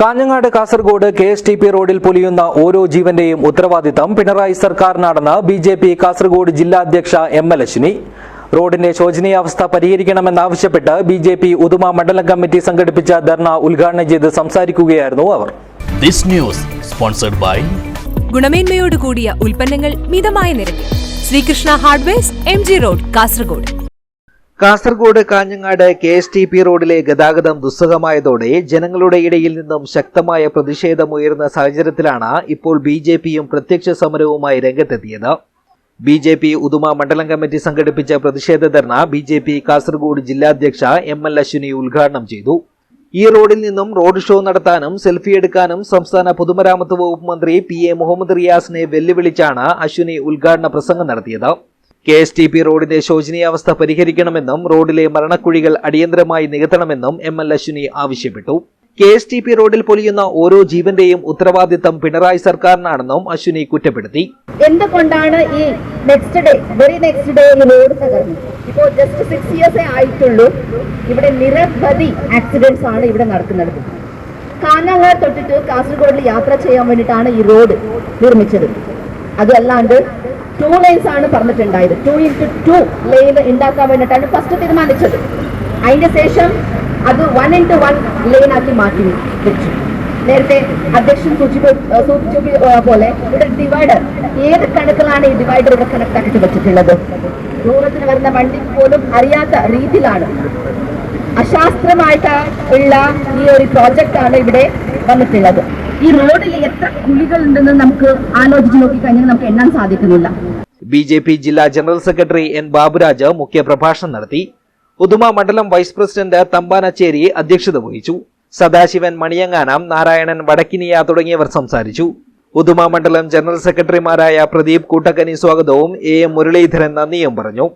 Kanhangad Kasaragod K S T P റോഡിൽ പൊലിയുന്ന ഓരോ ജീവന്റെയും ഉത്തരവാദിത്തം പിണറായി സർക്കാരിനാണെന്ന് ബി ജെ പി കാസർഗോഡ് ജില്ലാ അധ്യക്ഷ എം എൽ അശ്വിനി. റോഡിന്റെ ശോചനീയാവസ്ഥ പരിഹരിക്കണമെന്നാവശ്യപ്പെട്ട് ബി ജെ പി ഉദുമ മണ്ഡലം കമ്മിറ്റി സംഘടിപ്പിച്ച ധർണ ഉദ്ഘാടനം ചെയ്ത് സംസാരിക്കുകയായിരുന്നു അവർ. This news sponsored by ഗുണമേന്മയോട് കൂടിയ ഉൽപ്പന്നങ്ങൾ മിതമായ നിരക്കിൽ. Sreekrishna hardware M G road Kasaragod. Kasaragod Kanhangad K S T P റോഡിലെ ഗതാഗതം ദുസ്സഹമായതോടെ ജനങ്ങളുടെ ഇടയിൽ നിന്നും ശക്തമായ പ്രതിഷേധമുയർന്ന സാഹചര്യത്തിലാണ് ഇപ്പോൾ ബി ജെ പിയും പ്രത്യക്ഷ സമരവുമായി രംഗത്തെത്തിയത്. ബി ജെ പി ഉദുമ മണ്ഡലം കമ്മിറ്റി സംഘടിപ്പിച്ച പ്രതിഷേധ dharna B J P Kasaragod ജില്ലാധ്യക്ഷ M L Ashwini ഉദ്ഘാടനം ചെയ്തു. ഈ റോഡിൽ നിന്നും റോഡ് ഷോ നടത്താനും സെൽഫി എടുക്കാനും സംസ്ഥാന പൊതുമരാമത്ത് വകുപ്പ് മന്ത്രി പി എ മുഹമ്മദ് റിയാസിനെ വെല്ലുവിളിച്ചാണ് അശ്വിനി ഉദ്ഘാടന പ്രസംഗം നടത്തിയത്. കെ എസ് ടി പി റോഡിന്റെ ശോചനീയാവസ്ഥ പരിഹരിക്കണമെന്നും റോഡിലെ മരണക്കുഴികൾ അടിയന്തരമായി നികത്തണമെന്നും എം എൽ അശ്വിനി ആവശ്യപ്പെട്ടു. കെ എസ് ടി പി റോഡിൽ പൊലിയുന്ന ഓരോ ജീവന്റെയും ഉത്തരവാദിത്തം പിണറായി സർക്കാരിനാണെന്നും അശ്വിനി കുറ്റപ്പെടുത്തി. എന്തുകൊണ്ടാണ് ഈ next day very next day ഈ റോഡ് തകർന്നു ഇപ്പോൾ ജസ്റ്റ് സിക്സ് ഇയേഴ്സേ ആയിട്ടുള്ളൂ. ഇവിടെ നിരവധി ആക്സിഡന്റ്സ് ആണ് ഇവിടെ നടക്കുന്നത്. കാഞ്ഞങ്ങാട് തൊട്ടിട്ട് കാസർഗോഡിൽ യാത്ര ചെയ്യാൻ വേണ്ടിയിട്ടാണ് ഈ റോഡ് നിർമ്മിച്ചത്. അതല്ലാണ്ട് ടു ലൈൻസ് ആണ് പറഞ്ഞിട്ടുണ്ടായത്. ടു ഇന്റു ടു ലൈൻ ഉണ്ടാക്കാൻ വേണ്ടിയിട്ടാണ് ഫസ്റ്റ് തീരുമാനിച്ചത്. അതിന്റെ ശേഷം അത് വൺ ഇന്റു വൺ ലൈൻ ആക്കി മാറ്റി വെച്ചു. നേരത്തെ അധ്യക്ഷൻ സൂചിപ്പി പോലെ ഇവിടെ ഡിവൈഡർ ഏത് കണക്കിലാണ് ഈ ഡിവൈഡർ ഇവിടെ കണക്ട് ആക്കി വെച്ചിട്ടുള്ളത്? ദൂരത്തിന് വരുന്ന വണ്ടി പോലും അറിയാത്ത രീതിയിലാണ്. അശാസ്ത്രമായിട്ട് ഉള്ള ഈ ഒരു പ്രോജക്റ്റ് ആണ് ഇവിടെ വന്നിട്ടുള്ളത്. ഈ റോഡിൽ എത്ര കുളികൾ ഉണ്ടെന്ന് നമുക്ക് ആലോചിച്ച് നോക്കിക്കഴിഞ്ഞാൽ നമുക്ക് എണ്ണാൻ സാധിക്കുന്നില്ല. ബി ജെ പി ജില്ലാ ജനറൽ സെക്രട്ടറി എൻ ബാബുരാജ് മുഖ്യപ്രഭാഷണം നടത്തി. ഉദുമ മണ്ഡലം വൈസ് പ്രസിഡന്റ് തമ്പാനച്ചേരി അധ്യക്ഷത വഹിച്ചു. സദാശിവൻ മണിയങ്ങാനം നാരായണൻ വടക്കിനിയ തുടങ്ങിയവർ സംസാരിച്ചു. ഉദുമ മണ്ഡലം ജനറൽ സെക്രട്ടറിമാരായ പ്രദീപ് കൂട്ടക്കനി സ്വാഗതവും എ എം മുരളീധരൻ നന്ദിയും പറഞ്ഞു.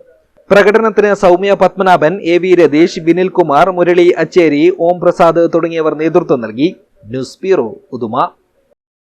പ്രകടനത്തിന് സൗമ്യ പത്മനാഭൻ എ വി രതീഷ് വിനിൽകുമാർ മുരളി അച്ചേരി ഓം പ്രസാദ് തുടങ്ങിയവർ നേതൃത്വം നൽകി. News bureau Uduma.